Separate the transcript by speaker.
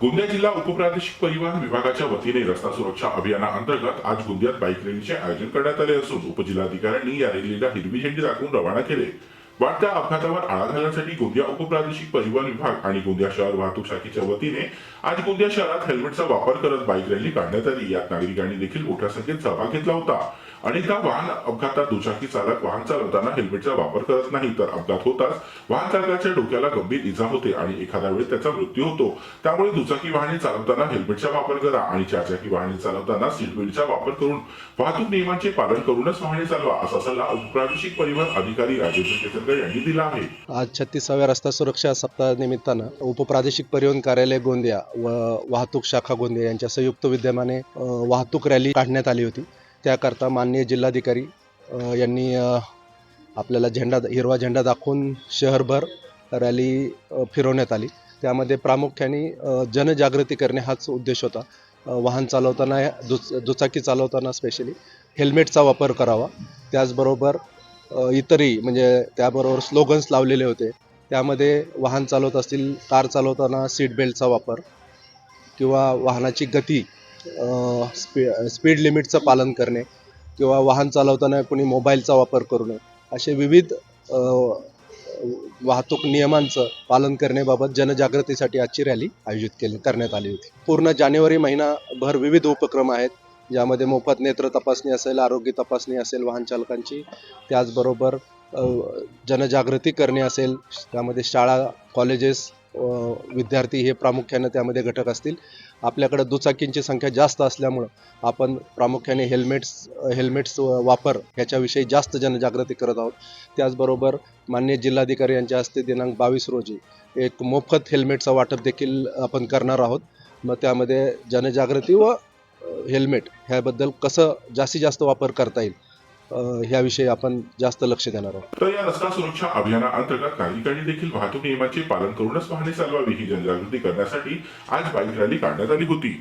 Speaker 1: गोंदिया जिल्हा उपप्रादेशिक परिवहन विभागाच्या वतीने रस्ता सुरक्षा अभियानाअंतर्गत आज गोंदियात बाईक रॅलीचे आयोजन करण्यात आले असून उपजिल्हाधिकाऱ्यांनी या रॅलीला हिरवी झेंडी दाखवून रवाना केले. वाढत्या अपघातावर आळा घालण्यासाठी गोंदिया उपप्रादेशिक परिवहन विभाग आणि गोंदिया शहर वाहतूक शाखेच्या वतीने आज गोंदिया शहरात हेल्मेटचा वापर करत बाईक रॅली काढण्यात आली. यात नागरिकांनी देखील मोठ्या संख्येत सहभाग घेतला होता. अनेकदा वाहन अपघातात दुचाकी चालक वाहन चालवताना हेल्मेटचा वापर करत नाही तर अपघात होताच वाहन चालकाच्या डोक्याला गंभीर इजा होते आणि एखाद्या वेळी त्याचा मृत्यू होतो. त्यामुळे दुचाकी वाहने चालवताना हेल्मेटचा वापर करा आणि चारचाकी वाहने चालवताना सीट बेल्टचा वापर करून वाहतूक नियमांचे पालन करूनच वाहने चालवा असा सल्ला उपप्रादेशिक परिवहन अधिकारी राजेंद्र केसरकर यांनी दिला आहे.
Speaker 2: आज छत्तीसाव्या रस्ता सुरक्षा सप्ताहानिमित्तानं उपप्रादेशिक परिवहन कार्यालय गोंदिया व वाहतूक शाखा गोंदिया यांच्या संयुक्त विद्यमाने वाहतूक रॅली काढण्यात आली होती. त्याकरता माननीय जिल्हाधिकारी यांनी आपल्याला झेंडा हिरवा झेंडा दाखवून शहरभर रॅली फिरवण्यात आली. त्यामध्ये प्रामुख्याने जनजागृती करणे हाच उद्देश होता. वाहन चालवताना दुच दुचाकी चालवताना स्पेशली हेल्मेटचा वापर करावा. त्याचबरोबर इतरही म्हणजे त्याबरोबर स्लोगन्स लावलेले होते. त्यामध्ये वाहन चालवत असतील कार चालवताना सीट बेल्टचा वापर किंवा वाहनाची गती स्पी स्पीड लिमिटचं पालन करणे किंवा वाहन चालवताना कोणी मोबाईलचा वापर करू नये असे विविध वाहतूक नियमांचं पालन करण्याबाबत जनजागृतीसाठी आजची रॅली आयोजित केली करण्यात आली होती. पूर्ण जानेवारी महिनाभर विविध उपक्रम आहेत. ज्यामध्ये मोफत नेत्र तपासणी असेल आरोग्य तपासणी असेल वाहन चालकांची त्याचबरोबर जनजागृती करणे असेल त्यामध्ये शाळा कॉलेजेस विद्यार्थी हे प्रामुख्यानं त्यामध्ये घटक असतील. आपल्याकडं दुचाकींची संख्या जास्त असल्यामुळं आपण प्रामुख्याने हेल्मेट्स हेल्मेट्स वापर ह्याच्याविषयी जास्त जनजागृती करत आहोत. त्याचबरोबर माननीय जिल्हाधिकारी यांच्या हस्ते दिनांक बावीस रोजी एक मोफत हेल्मेटचं वाटप देखील आपण करणार आहोत. मग त्यामध्ये जनजागृती व हेल्मेट ह्याबद्दल कसं जास्तीत जास्त वापर करता येईल ह्याविषयी आपण जास्त लक्ष देणार आहोत.
Speaker 1: तर या रस्ता सुरक्षा अभियानाअंतर्गत नागरिकांनी देखील वाहतूक नियमांचे पालन करूनच वाहने चालवावी ही जनजागृती करण्यासाठी आज बाईक रॅली काढण्यात आली होती.